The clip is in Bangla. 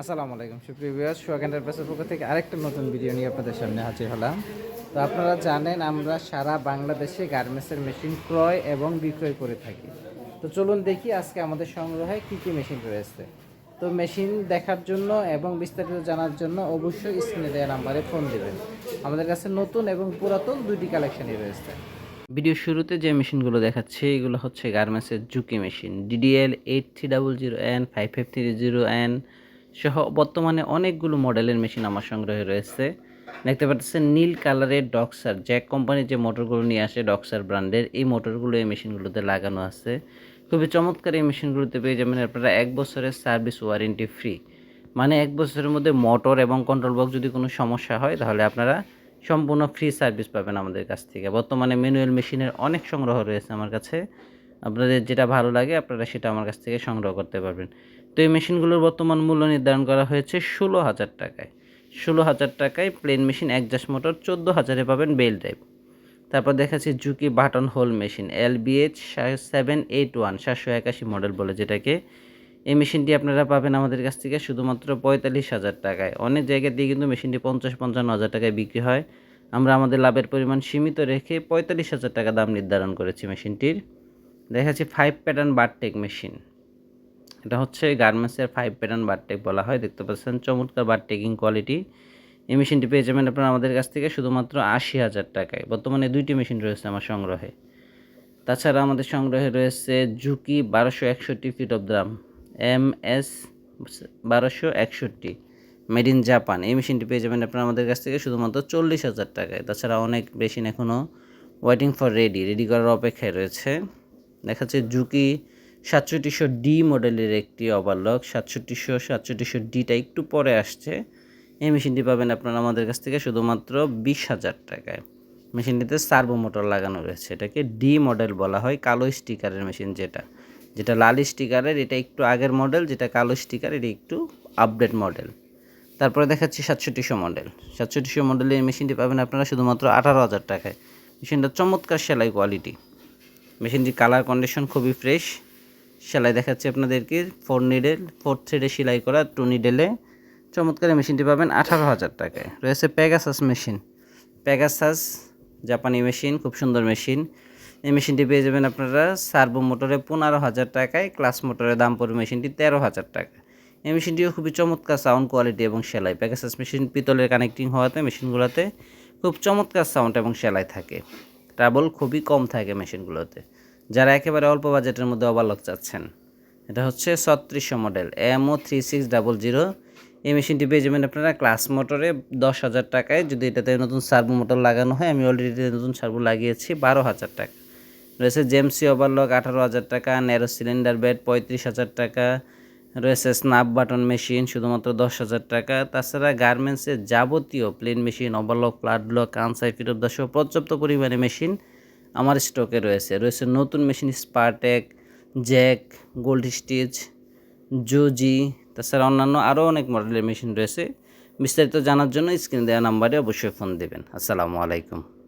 আসসালামু আলাইকুম, সুপ্রিয় ভিউয়ার্স সোহাগ এন্টারপ্রাইজের পক্ষ থেকে আরেকটা নতুন ভিডিও নিয়ে আপনাদের সামনে হাজির হলাম। তো আপনারা জানেন, আমরা সারা বাংলাদেশে গার্মেন্টসের মেশিন ক্রয় এবং বিক্রয় করে থাকি। তো চলুন দেখি আজকে আমাদের সংগ্রহে কী কী মেশিন রয়েছে। তো মেশিন দেখার জন্য এবং বিস্তারিত জানার জন্য অবশ্যই স্ক্রিনে দেওয়া নাম্বারে ফোন দেবেন। আমাদের কাছে নতুন এবং পুরাতন দুটি কালেকশনই রয়েছে। ভিডিও শুরুতে যে মেশিনগুলো দেখাচ্ছে, এগুলো হচ্ছে গার্মেন্টসের Juki machine DDL eight three double zero N five five three zero N সহ বর্তমানে অনেকগুলো মডেলের মেশিন আমার সংগ্রহে রয়েছে। দেখতে পাচ্ছেন নীল কালারের ডক্সার জ্যাক কোম্পানির যে মোটরগুলো নিয়ে আসে ডক্সার ব্র্যান্ডের এই মোটরগুলো এই মেশিনগুলোতে লাগানো আছে। খুবই চমৎকার এই মেশিনগুলোতে পেয়ে যাবেন আপনারা এক বছরের সার্ভিস ওয়ারেন্টি ফ্রি মানে এক বছরের মধ্যে মোটর এবং কন্ট্রোল বক্স যদি কোনো সমস্যা হয়, তাহলে আপনারা সম্পূর্ণ ফ্রি সার্ভিস পাবেন আমাদের কাছ থেকে। বর্তমানে ম্যানুয়াল মেশিনের অনেক সংগ্রহ রয়েছে আমার কাছে। আপনাদের যেটা ভালো লাগে, আপনারা সেটা আমার কাছ থেকে সংগ্রহ করতে পারবেন। তো এই মেশিনগুলোর বর্তমান মূল্য নির্ধারণ করা হয়েছে ষোলো হাজার টাকায়। ষোলো হাজার টাকায় প্লেন মেশিন একজাস্ট মোটর চোদ্দ হাজারে পাবেন বেল ড্রাইভ তারপর দেখাচ্ছি Juki button hole machine L BH seven eight one সাতশো একাশি মডেল বলে যেটাকে। এই মেশিনটি আপনারা পাবেন আমাদের কাছ থেকে শুধুমাত্র পঁয়তাল্লিশ হাজার টাকায়। অনেক জায়গা দিয়ে কিন্তু মেশিনটি পঞ্চাশ, পঞ্চান্ন হাজার টাকায় বিক্রি হয়। আমরা আমাদের লাভের পরিমাণ সীমিত রেখে পঁয়তাল্লিশ হাজার টাকা দাম নির্ধারণ করেছি মেশিনটির দেখাচ্ছি ফাইভ প্যাটার্ন বারটেক মেশিন এটা হচ্ছে গার্মেন্টসের ফাইভ প্যাটার্ন বারটেক বলা হয়, দেখতে পাচ্ছেন চমৎকার বারটেকিং কোয়ালিটি এই মেশিনটি পেয়ে যাবেন আপনারা আমাদের কাছ থেকে শুধুমাত্র আশি হাজার টাকায়। বর্তমানে দুইটি মেশিন রয়েছে আমার সংগ্রহে। তাছাড়া আমাদের সংগ্রহে রয়েছে জুকি বারোশো একষট্টি feed off arm M S বারোশো একষট্টি মেড ইন জাপান এই মেশিনটি পেয়ে যাবেন আপনারা আমাদের কাছ থেকে শুধুমাত্র চল্লিশ হাজার টাকায়। তাছাড়া অনেক মেশিন এখনও ওয়েটিং ফর রেডি রেডি করার অপেক্ষায় রয়েছে। দেখা যাচ্ছে জুকি সাতষট্টিশো ডি মডেলের একটি ওভারলক, সাতষট্টিশো সাতষট্টিশো ডিটা একটু পরে আসছে। এই মেশিনটি পাবেন আপনারা আমাদের কাছ থেকে শুধুমাত্র বিশ হাজার টাকায়। মেশিনটিতে সার্ভো মোটর লাগানো রয়েছে, এটাকে ডি মডেল বলা হয়, কালো স্টিকারের মেশিন যেটা। যেটা লাল স্টিকারের, এটা একটু আগের মডেল, যেটা কালো স্টিকার, এটা একটু আপডেট মডেল। তারপরে দেখাচ্ছি সাতষট্টিশো মডেল। সাতষট্টিশো মডেলের এই মেশিনটি পাবেন আপনারা শুধুমাত্র আঠারো হাজার টাকায়। মেশিনটা চমৎকার সেলাই কোয়ালিটি। মেশিনটির কালার কন্ডিশন খুবই ফ্রেশ। সেলাই দেখাচ্ছি আপনাদেরকে। ফোর নিডেল ফোর থ্রেডে সেলাই করা টু নিডেলে চমৎকার মেশিনটি পাবেন আঠারো হাজার টাকায়। রয়েছে প্যাগাসাস মেশিন প্যাগাসাস জাপানি মেশিন খুব সুন্দর মেশিন এই মেশিনটি পেয়ে যাবেন আপনারা সার্ভো মোটরে পনেরো হাজার টাকায় ক্লাস মোটরের দাম পড়বে মেশিনটি তেরো হাজার টাকা। এই মেশিনটিও খুবই চমৎকার সাউন্ড কোয়ালিটি এবং সেলাই। প্যাগাসাস মেশিন পিতলের কানেক্টিং হওয়াতে মেশিনগুলোতে খুব চমৎকার সাউন্ড এবং সেলাই থাকে। ট্রাবল খুবই কম থাকে মেশিনগুলোতে যারা একেবারে অল্প বাজেটের মধ্যে ওভারলক চাচ্ছেন। এটা হচ্ছে ছত্রিশশো model MO three six double zero. এই মেশিনটি পেয়ে যাবেন আপনারা ক্লাস মোটরে দশ হাজার টাকায়। যদি এটাতে নতুন সার্ভো মোটর লাগানো হয়, আমি অলরেডি নতুন সার্ভো লাগিয়েছি বারো হাজার টাকা। রয়েছে জেমসি ওভারলক আঠারো হাজার টাকা ন্যারো সিলিন্ডার বেড পঁয়ত্রিশ হাজার টাকা। রয়েছে স্নাপ বাটন মেশিন শুধুমাত্র দশ হাজার টাকা। তাছাড়া গার্মেন্টসের যাবতীয় plain machine overlock flatlock Kansai ফিরত সহ পর্যাপ্ত পরিমাণে মেশিন আমার স্টকে রয়েছে। রয়েছে নতুন machine Spartech, Jack, Gold Stitch, Zoje, তাছাড়া অন্যান্য আরও অনেক মডেলের মেশিন রয়েছে। বিস্তারিত জানার জন্য স্ক্রিন দেওয়া নাম্বারে অবশ্যই ফোন দেবেন। আসসালামু আলাইকুম।